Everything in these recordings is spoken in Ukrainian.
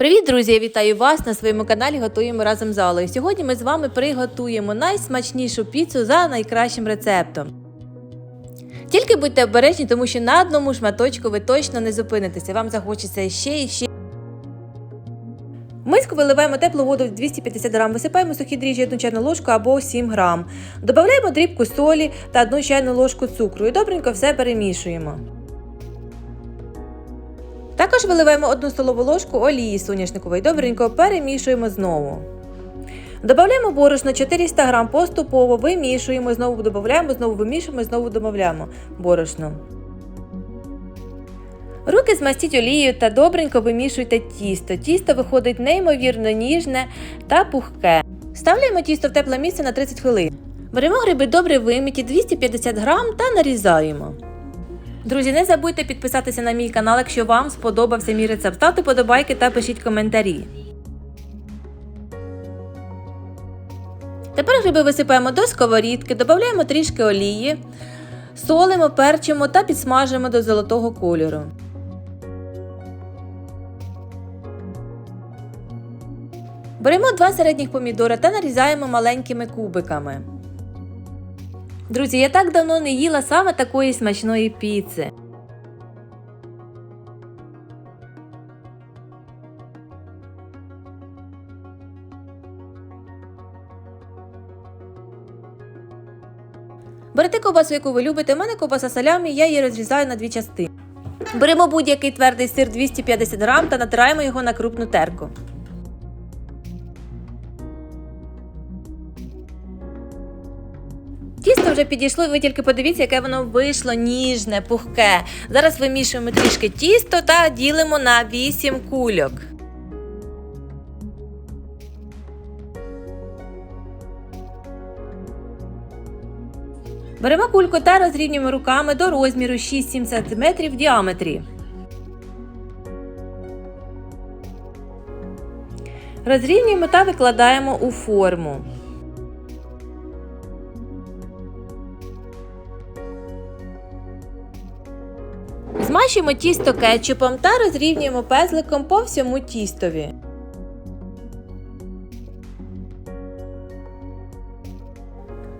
Привіт, друзі! Я вітаю вас на своєму каналі Готуємо разом з Алою. Сьогодні ми з вами приготуємо найсмачнішу піцу за найкращим рецептом. Тільки будьте обережні, тому що на одному шматочку ви точно не зупинитеся. Вам захочеться ще і ще. Миску виливаємо теплу воду 250 грам, висипаємо сухі дріжджі 1 чайну ложку або 7 грам. Додаємо дрібку солі та 1 чайну ложку цукру і добренько все перемішуємо. Також виливаємо 1 столову ложку олії соняшникової, добренько перемішуємо знову. Додаємо борошно 400 г поступово, вимішуємо, знову додаємо, знову вимішуємо, знову додаємо борошно. Руки змастіть олією та добренько вимішуйте тісто. Тісто виходить неймовірно ніжне та пухке. Ставляємо тісто в тепле місце на 30 хвилин. Беремо гриби добре виміті 250 г та нарізаємо. Друзі, не забудьте підписатися на мій канал, якщо вам сподобався мій рецепт. Ставте подобайки та пишіть коментарі. Тепер гриби висипаємо до сковорідки, додаємо трішки олії, солимо, перчимо та підсмажуємо до золотого кольору. Беремо два середніх помідора та нарізаємо маленькими кубиками. Друзі, я так давно не їла саме такої смачної піци. Берете ковбасу, яку ви любите. У мене ковбаса салямі, я її розрізаю на дві частини. Беремо будь-який твердий сир 250 грам та натираємо його на крупну терку. Тісто вже підійшло, ви тільки подивіться, яке воно вийшло ніжне, пухке. Зараз вимішуємо трішки тісто та ділимо на 8 кульок. Беремо кульку та розрівнюємо руками до розміру 6-7 см в діаметрі. Розрівнюємо та викладаємо у форму. Змащуємо тісто кетчупом та розрівнюємо пезликом по всьому тістові.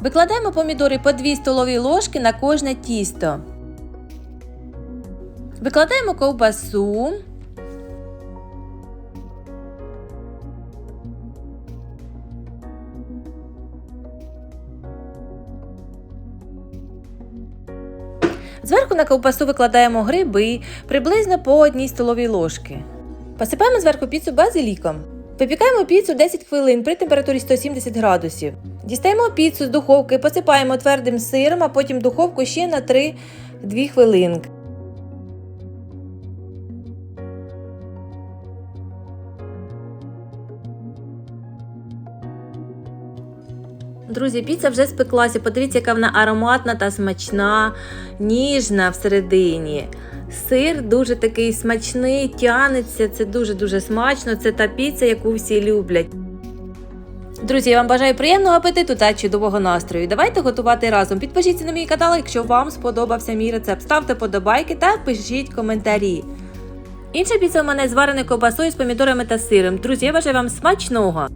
Викладаємо помідори по 2 столові ложки на кожне тісто. Викладаємо ковбасу. Зверху на ковбасу викладаємо гриби приблизно по одній столовій ложки. Посипаємо зверху піцу базиліком. Випікаємо піцу 10 хвилин при температурі 170 градусів. Дістаємо піцу з духовки, посипаємо твердим сиром, а потім духовку ще на 3-2 хвилинки. Друзі, піца вже спеклася. Подивіться, яка вона ароматна та смачна, ніжна всередині. Сир дуже такий смачний, тянеться, це дуже-дуже смачно. Це та піца, яку всі люблять. Друзі, я вам бажаю приємного апетиту та чудового настрою. Давайте готувати разом. Підпишіться на мій канал, якщо вам сподобався мій рецепт. Ставте подобайки та пишіть коментарі. Інша піца у мене з вареною ковбасою з помідорами та сиром. Друзі, я бажаю вам смачного!